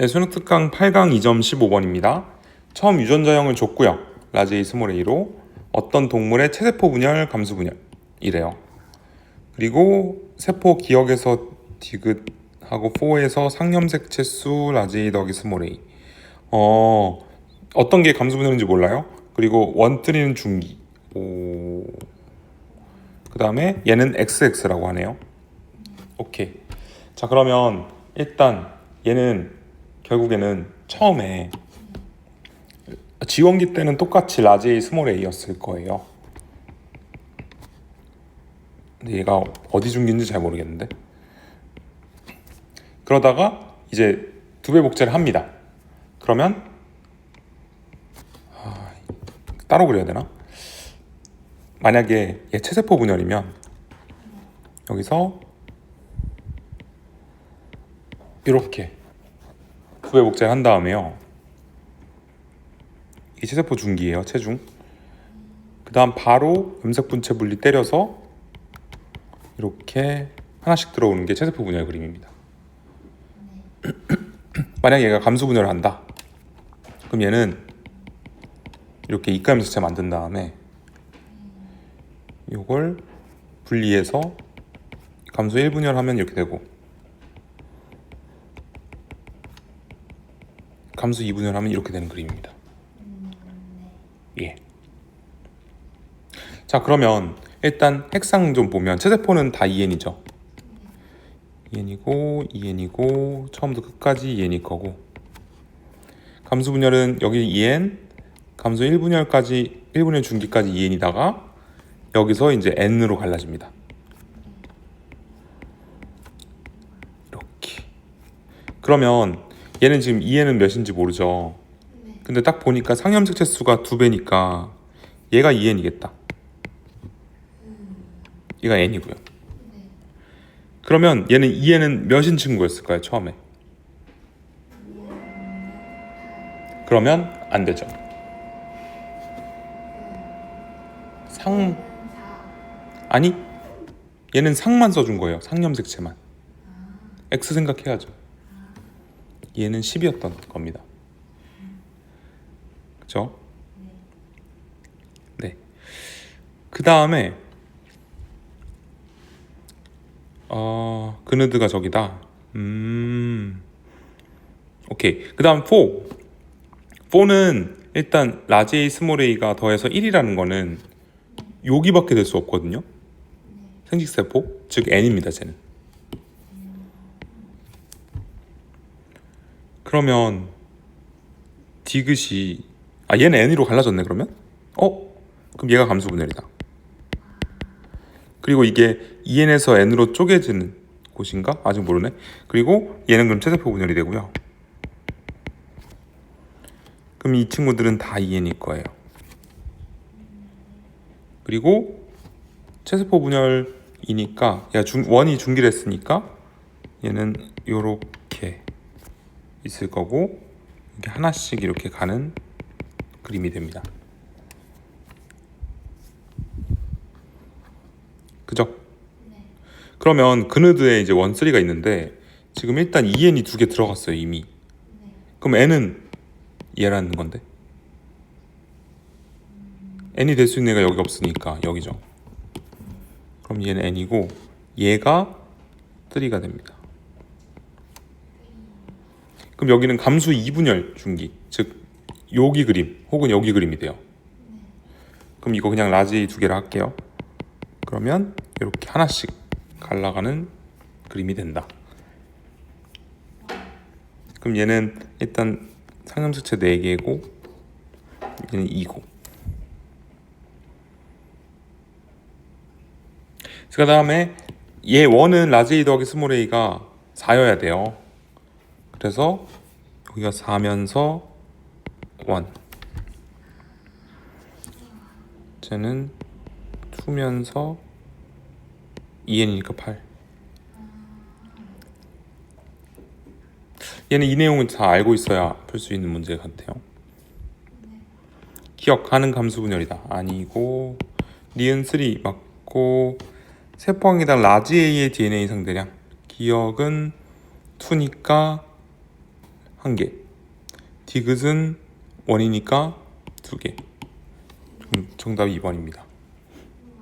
네, 수능 특강 8강 2점 15번입니다. 처음 유전자형을 줬고요. 라지 A 스몰 A로 어떤 동물의 체세포 분열, 감수 분열이래요. 그리고 세포 기억에서 디귿하고 4에서 상염색 채수 라지 A 더기 스몰 A. 어, 어떤 게 감수 분열인지 몰라요. 그리고 원뜨리는 중기. 오. 그 다음에 얘는 XX라고 하네요. 오케이. 자 그러면 일단 얘는 결국에는 처음에 지원기 때는 똑같이 라지 A 스몰 A였을 거예요. 근데 얘가 어디 중기인지 잘 모르겠는데. 그러다가 이제 두 배 복제를 합니다. 그러면 아, 따로 그려야 되나? 만약에 얘 체세포 분열이면 여기서 이렇게 두배 복제를 한 다음에요. 이 체세포 중기예요, 체중. 그 다음 바로 염색 분체 분리 때려서 이렇게 하나씩 들어오는 게 체세포 분열 그림입니다. 만약 얘가 감수 분열을 한다. 그럼 얘는 이렇게 염색체 만든 다음에 이걸 분리해서 감수 1분열 하면 이렇게 되고 감수 2분열 하면 이렇게 되는 그림입니다. 예. 자, 그러면 일단 핵상 좀 보면 체세포는 다 2n이죠. 2n이고 2n이고 처음부터 끝까지 2n일 거고 감수 분열은 여기 2n, 감수 1분열까지 1분열 중기까지 2n이다가 여기서 이제 n으로 갈라집니다. 이렇게. 그러면 얘는 지금 2n은 몇인지 모르죠. 근데 딱 보니까 상염색 채수가 두 배니까 얘가 2n이겠다. 얘가 n이고요. 그러면 얘는 2n은 몇인 친구였을까요 처음에? 그러면 안 되죠. 상 아니 얘는 상만 써준 거예요. 상염색체만. x 생각해야죠. 얘는 10이었던 겁니다. 그죠? 네. 그 다음에 어 그느드가 저기다. 음. 오케이. 그 다음 4. 4는 일단 스몰 A가 더해서 1이라는 거는 여기밖에 될 수 없거든요. 생식세포 즉 N입니다. 쟤는. 그러면 디귿이 아 얘는 n으로 갈라졌네 그러면? 어? 그럼 얘가 감수 분열이다. 그리고 이게 2n에서 n으로 쪼개지는 곳인가? 아직 모르네. 그리고 얘는 그럼 체세포 분열이 되고요. 그럼 이 친구들은 다 2n일 거예요. 그리고 체세포 분열이니까 야 중, 원이 중기했으니까 얘는 요렇게 있을 거고 이렇게 하나씩 이렇게 가는 그림이 됩니다. 그죠? 그러면 그느드에 이제 원쓰리가 있는데 지금 일단 2n이 두 개 들어갔어요 이미. 그럼 n은 얘라는 건데 n이 될 수 있는 애가 여기 없으니까 여기죠. 그럼 얘는 n이고 얘가 3가 됩니다. 그럼 여기는 감수 2분열 중기, 즉 여기 그림 혹은 여기 그림이 돼요. 그럼 이거 그냥 라지 두 개를 할게요. 그러면 이렇게 하나씩 갈라가는 그림이 된다. 그럼 얘는 일단 상염수체 4개고 얘는 2고 그 다음에 얘 원은 라지 A 더하기 스몰 a가 4여야 돼요. 그래서 여기가 4면서 1 쟤는 2면서 2n이니까 8 얘는 이 내용은 다 알고 있어야 풀 수 있는 문제 같아요. 기억하는 감수 분열이다. 아니고 니은 3 맞고 세포항이당 라지 A의 DNA 상대량. 기억은 2니까 한 개. 디귿은 원이니까 두 개. 음, 정답이 2번입니다.